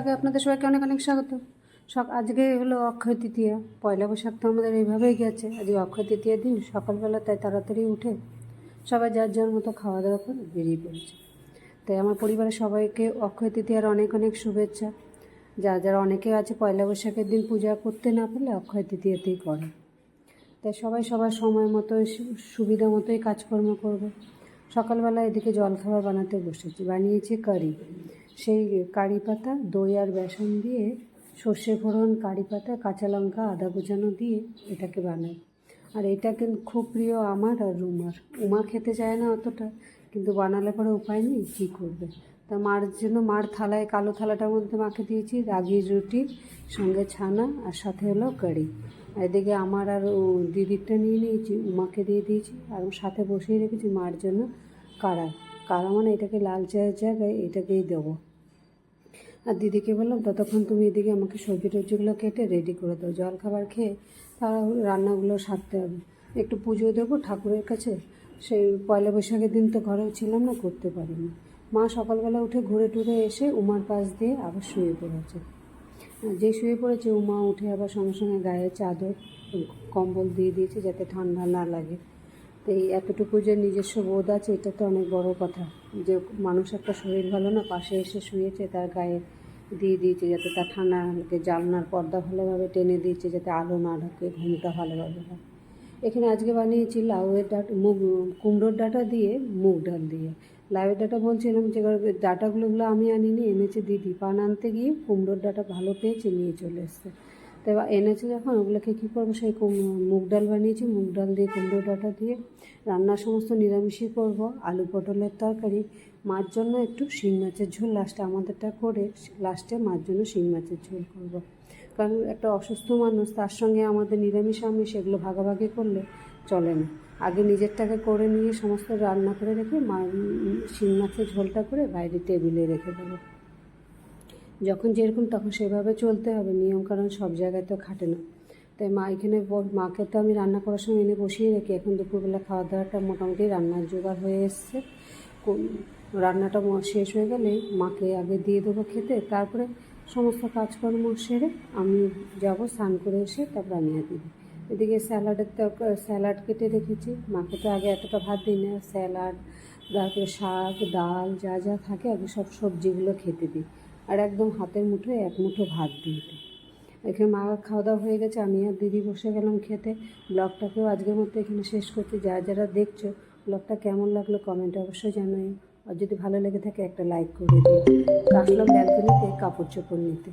ব্লগে আপনাদের সবাইকে অনেক অনেক স্বাগত। সক আজকে হলো অক্ষয় তৃতীয়া, পয়লা বৈশাখ তো আমাদের এইভাবেই গেছে। আজকে অক্ষয় তৃতীয়ার দিন সকালবেলা তাই তাড়াতাড়ি উঠে সবাই যার যার মতো খাওয়া দাওয়া করে বেরিয়ে পড়েছে। তাই আমার পরিবারের সবাইকে অক্ষয় তৃতীয়ার অনেক অনেক শুভেচ্ছা। যা যারা অনেকে আছে পয়লা বৈশাখের দিন পূজা করতে না পারলে অক্ষয় তৃতীয়াতেই করে। তাই সবাই সবার সময় মতো সুবিধা মতোই কাজকর্ম করবে। সকালবেলা এদিকে জলখাবার বানাতে বসেছি, বানিয়েছি কারি। সেই কারি পাতা, দই আর বেসন দিয়ে সর্ষে ফোড়ন, কারি পাতা, কাঁচা লঙ্কা, আদা কুচানো দিয়ে এটাকে বানাই। আর এটা কিন্তু খুব প্রিয় আমার আর রুমার উমা খেতে চায় না অতটা, কিন্তু বানালে পরে উপায় নেই, কী করবে? তা মার জন্য মার থালায় কালো থালাটার মধ্যে মাকে দিয়েছি, রাগি রুটি সঙ্গে ছানা আর সাথে হলো কারি। আর এদিকে আমার আর দিদিরটা নিয়ে নিয়েছি, উমাকে দিয়ে দিয়েছি, আর সাথে বসিয়ে রেখেছি মার জন্য কাড়া কাড়া মানে এটাকে লাল চায়ের জায়গায় এটাকেই দেবো। আর দিদিকে বললাম, ততক্ষণ তুমি এদিকে আমাকে সবজি টবজিগুলো কেটে রেডি করে দাও। জল খাবার খেয়ে তাড়াহুড়ো রান্নাগুলো সারতে হবে। একটু পুজো দেবো ঠাকুরের কাছে। সেই পয়লা বৈশাখের দিন তো ঘরেও ছিলাম না, করতে পারিনি। মা সকালবেলা উঠে ঘুরে টুরে এসে উমার পাশ দিয়ে আবার শুয়ে পড়েছে। যে শুয়ে পড়েছে, উমা উঠে আবার সঙ্গে সঙ্গে গায়ে চাদর, কম্বল দিয়ে দিয়েছে যাতে ঠান্ডা না লাগে। তো এই এতটুকু যে নিজস্ব বোধ আছে, এটা তো অনেক বড় কথা। যে মানুষ একটা শরীর ভালো না, পাশে এসে শুয়েছে, তার গায়ে দিয়ে দিয়েছে যাতে তার ঠান্ডা জানলার পর্দা ভালোভাবে টেনে দিয়েছে যাতে আলো না ঢোকে, ঘুমটা ভালোভাবে হয়। এখানে আজকে বানিয়েছি লাউয়ের ডাটা, মুগ, কুমড়োর ডাটা দিয়ে মুগ ডাল দিয়ে। লাউয়ের ডাটা বলছিলাম যে ডাটাগুলোগুলো আমি আনিনি, এনেছে দিদি। পান আনতে গিয়ে কুমড়োর ডাটা ভালো পেয়েছে, নিয়ে চলে এসছে। তো এনেছে যখন, ওগুলোকে কী করব, সেই মুগ ডাল বানিয়েছি, মুগ ডাল দিয়ে কুমড়ো ডাটা দিয়ে রান্না সমস্ত নিরামিষই করব, আলু পটলের তরকারি। মার জন্য একটু শিং মাছের ঝোল লাস্টে আমাদেরটা করে লাস্টে মার জন্য শিং মাছের ঝোল করব। কারণ একটা অসুস্থ মানুষ, তার সঙ্গে আমাদের নিরামিষ আমিষ এগুলো ভাগাভাগি করলে চলে না। আগে নিজেরটাকে করে নিয়ে সমস্ত রান্না করে রেখে মা, শিং মাছের ঝোলটা করে বাইরে টেবিলে রেখে দেবো। যখন যেরকম তখন সেভাবে চলতে হবে নিয়ম কারণ সব জায়গায় তো খাটে না। তাই মা এখানে মাকে তো আমি রান্না করার সময় এনে বসিয়ে রেখে। এখন দুপুরবেলা খাওয়া দাওয়াটা মোটামুটি রান্নার জোগাড় হয়ে এসছে। রান্নাটা শেষ হয়ে গেলে মাকে আগে দিয়ে দেবো খেতে। তারপরে সমস্ত কাজকর্ম সেরে আমি যাব, স্নান করে এসে তারপর রান্না দিই এদিকে স্যালাডের তরকারি স্যালাড কেটে রেখেছি। মাকে তো আগে এতটা ভাত দিই না। স্যালাড, তারপরে শাক, ডাল যা যা থাকে, আগে সব সবজিগুলো খেতে দিই। আর একদম হাতের মুঠোয় এক মুঠো ভাত দিয়ে দিই। এখানে মা খাওয়া দাওয়া হয়ে গেছে, আমি আর দিদি বসে গেলাম খেতে। ব্লগটাকেও আজকের মতো এখানে শেষ করছি। যারা যারা দেখছ ব্লগটা কেমন লাগল কমেন্টে অবশ্যই জানাই। আর যদি ভালো লেগে থাকে একটা লাইক করে দিই আসলাম ব্যালকনিতে কাপড় চোপড় নিতে।